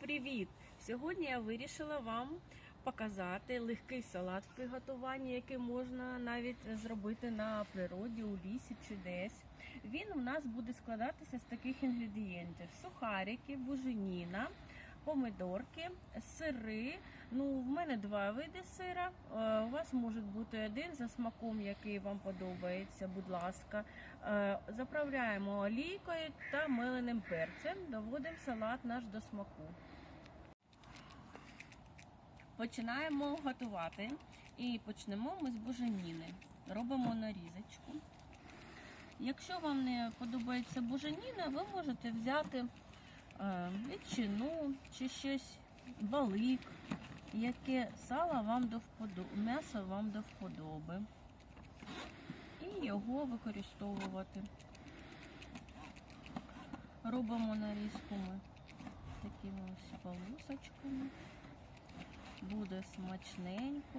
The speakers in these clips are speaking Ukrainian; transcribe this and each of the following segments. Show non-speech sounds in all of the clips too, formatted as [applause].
Привіт! Сьогодні я вирішила вам показати легкий салат в приготуванні, який можна навіть зробити на природі, у лісі чи десь. Він у нас буде складатися з таких інгредієнтів: сухарики, буженіна, помидорки, сири. Ну, в мене два види сира. Е, У вас може бути один за смаком, який вам подобається. Будь ласка, Е, заправляємо олійкою та меленим перцем. Доводимо салат наш до смаку. Починаємо готувати. І почнемо ми з буженіни. Робимо нарізочку. Якщо вам не подобається буженіна, ви можете взяти е, ветчину чи щось балик, яке сало вам до вподоби, м'ясо вам до вподоби. І його використовувати. Робимо нарізку ми такими ось полосочками. Буде смачненько.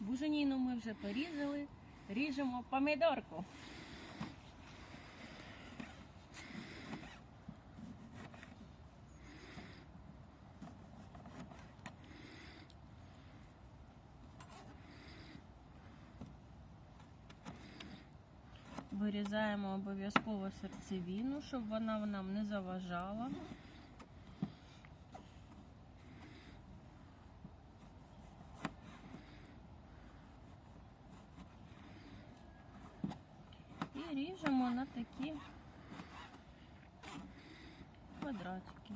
Буженіну ми вже порізали. Ріжемо помідорку. Вирізаємо обов'язково серцевину, щоб вона нам не заважала. І ріжемо на такі квадратики.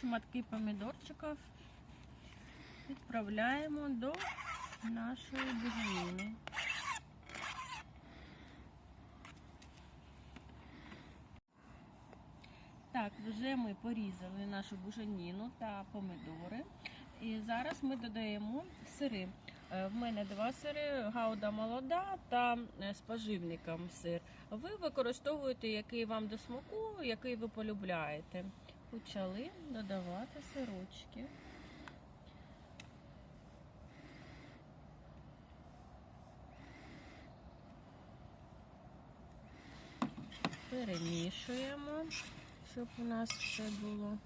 Шматки помідорчиків відправляємо до нашої буженіни. Так, вже ми порізали нашу буженіну та помидори. І зараз ми додаємо сири. Е, В мене два сири, гауда молода та е, з поживником сир. Ви використовуєте який вам до смаку, який ви полюбляєте. Почали додавати сирочки. Перемішуємо, щоб у нас все було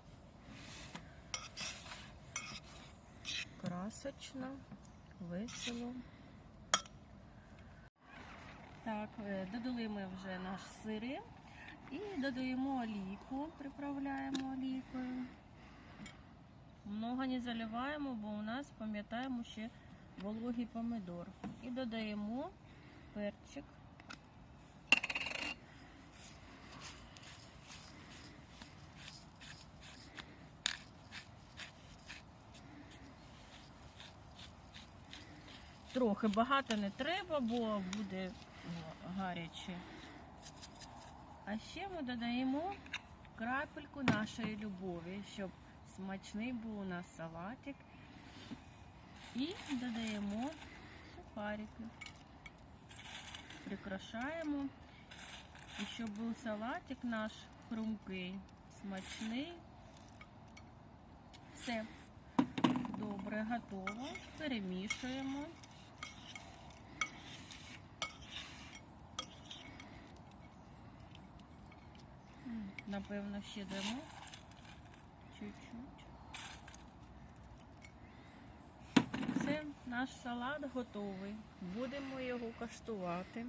красочно, весело. Так, е, додали ми вже наш сири і додаємо олійку, приправляємо олійкою. Много не заливаємо, бо у нас, пам'ятаємо, ще вологий помидор. І додаємо перчик. Трохи багато не треба, бо буде гаряче. А ще ми додаємо крапельку нашої любові, щоб смачний був у нас салатик. І додаємо сухарики. Прикрашаємо. І щоб був салатик наш хрумкий, смачний. Все. Добре, готово. Перемішуємо. Напевно, ще дамо чуть-чуть. Все, наш салат готовий. Будемо його коштувати.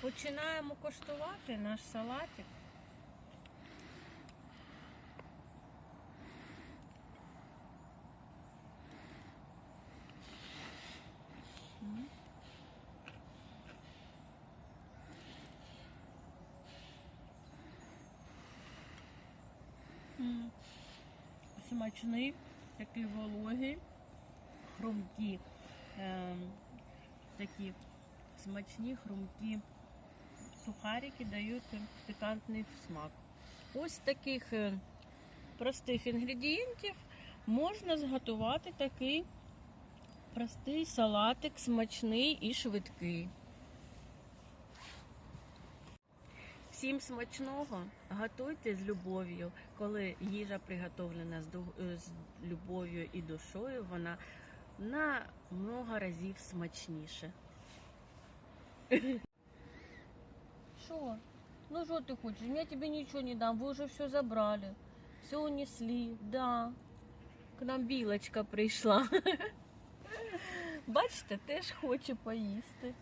Починаємо коштувати наш салатик. Смачний, такий вологий, хрумкі, ем, такі смачні, хрумкі сухарики дають пікантний смак. Ось таких е, простих інгредієнтів можна зготувати такий простий салатик, смачний і швидкий. Всім смачного, готуйте з любов'ю. Коли їжа приготовлена е, з любов'ю і душою, вона на много разів смачніше. Что? Ну что ты хочешь? Я тебе ничего не дам. Вы уже все забрали. Все унесли. Да. К нам білочка прийшла. [laughs] Бачите, теж хоче поїсти.